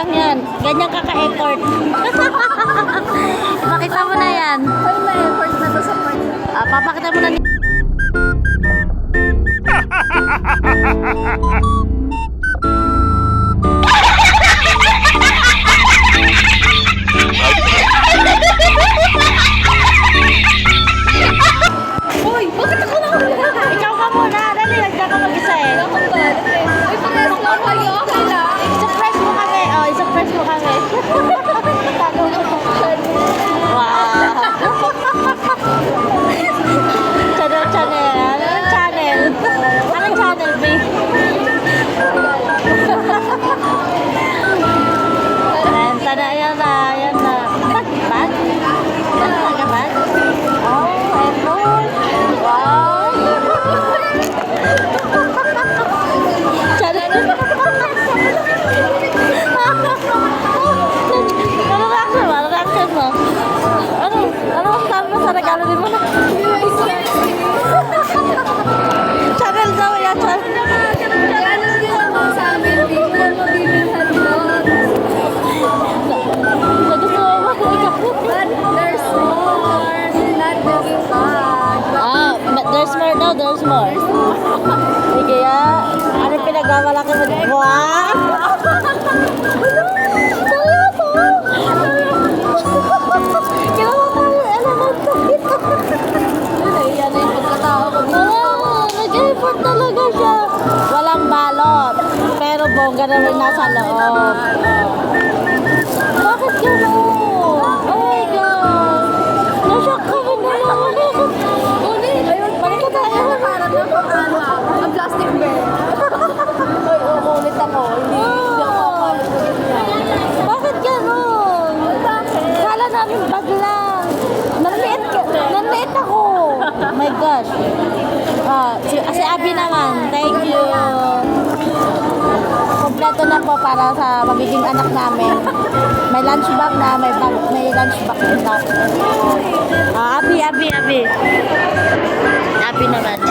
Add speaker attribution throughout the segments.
Speaker 1: Lang yan. Ganyan ka ka-effort. Pakita mo na yan.
Speaker 2: Ay, may effort na to sa part.
Speaker 1: Ah, papakita mo na Ah, nag-effort talaga siya. Walang balot. Pero bongga na rin nasa loob. Bakit gano'n? Oh my God. Nashock kami na naman.
Speaker 2: Ulit. Ayun, balik ka tayo. Para na po, ano, ang plastic bear. Uy, umulit ako. Hindi, hindi ako akala ko ganyan.
Speaker 1: Bakit gano'n?
Speaker 2: Bakit?
Speaker 1: Kala namin bag lang. Nanliit ka. Nanliit ako. Oh my gosh. Ah, si, si Abby naman. Thank you. Kompleto na po para sa magiging anak namin. May lunch bag na, may bag, may lunch bag na. Ah, Abby, Abby, Abby. Abby naman.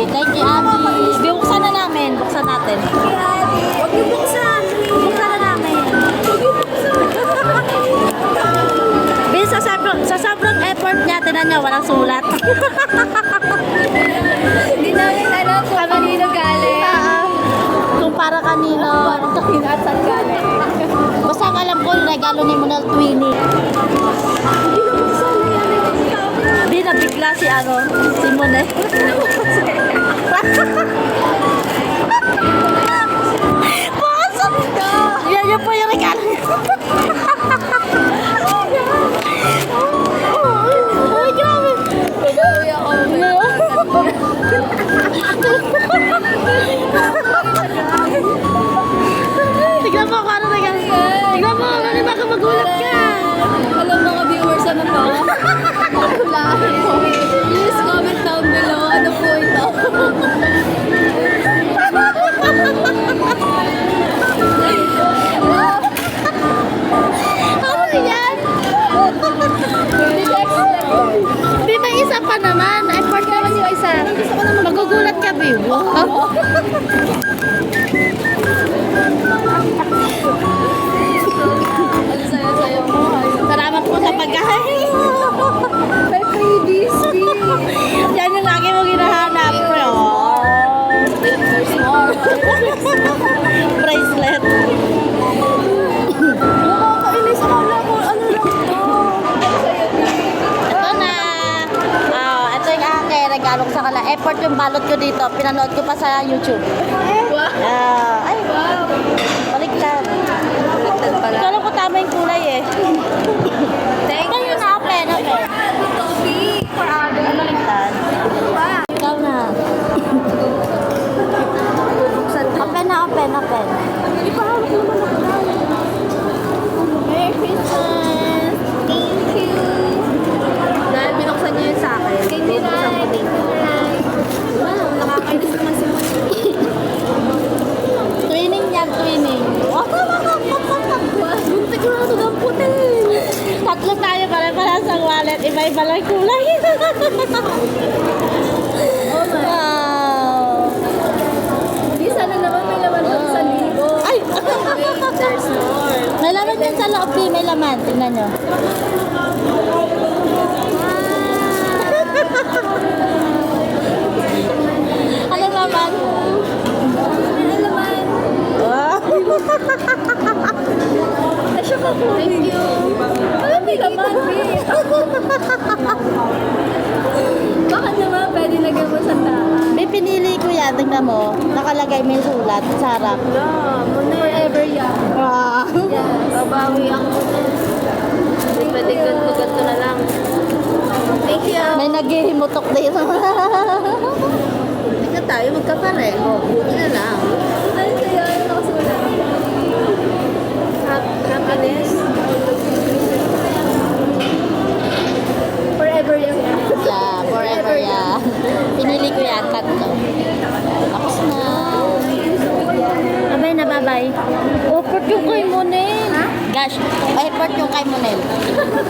Speaker 1: Abby, thank you, Abby. Buksan na namin, buksan natin.
Speaker 2: Huwag niyo buksan.
Speaker 1: Buksan na namin.
Speaker 2: Huwag niyo buksan.
Speaker 1: Bin, sa sobrang, sa sobrang effort niya, tinan niya, walang sulat.
Speaker 2: Hindi namin alam kung kanino galing.
Speaker 1: Kung para kanino.
Speaker 2: Parang kakinasan galing.
Speaker 1: Basta ang alam ko, regalo ni Monel Twinnie.
Speaker 2: Hindi na buksan. Na
Speaker 1: na bigla si ano, si Monel. Pasok ka! Yan yung Babe. Wow. Salamat po sa pagkain.
Speaker 2: May freebies.
Speaker 1: Yan yung lagi mo ginahanap,
Speaker 2: more.
Speaker 1: Bracelet. Regalo ko sa kala. Effort yung balot ko dito. Pinanood ko pa sa YouTube.
Speaker 2: Wow.
Speaker 1: Ah, ay,
Speaker 2: Wow.
Speaker 1: baliktad.
Speaker 2: Baliktad pala.
Speaker 1: Ikaw lang ko tama yung kulay eh. sigurado
Speaker 2: ng putin.
Speaker 1: Tatlo tayo para para sa wallet. Iba-iba lang kulay.
Speaker 2: oh my.
Speaker 1: Wow.
Speaker 2: Sana naman may laman doon sa libo.
Speaker 1: Ay!
Speaker 2: Wait, there's.
Speaker 1: May laman din sa loob. May laman. Tingnan nyo. Ano
Speaker 2: naman? May laman, babe? Baka naman pwede lagyan mo sa daan.
Speaker 1: May pinili ko yan. Tingnan mo. Nakalagay may sulat sa harap.
Speaker 2: Yeah, forever young.
Speaker 1: Wow.
Speaker 2: Yes. Babawi ako. Pwede ganito, ganito na lang. Thank you.
Speaker 1: May naghihimutok dito.
Speaker 2: Hindi na tayo magkapareho. Hindi na lang. Ano sa'yo? Ano? Hap- Happiness. Forever young.
Speaker 1: yeah, forever yeah. Pinili ko yan. Tatlo. Tapos na. Abay na, babay. Effort yung kay Monel. Gosh, effort yung kay Monel.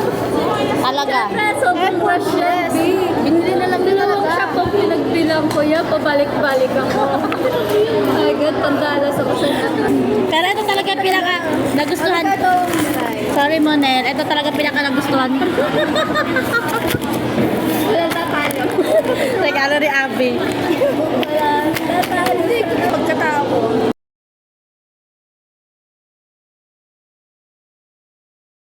Speaker 1: Talaga.
Speaker 2: Sobrang precious. Binili na lang nila lang siya pag pinagbilang ko yan, pabalik-balik ako. Agad, pandalas ako sa
Speaker 1: Pero ito talaga pinaka nagustuhan. Sorry Monel, ito talaga pinaka nagustuhan. Regalo ni Abby.
Speaker 2: Wala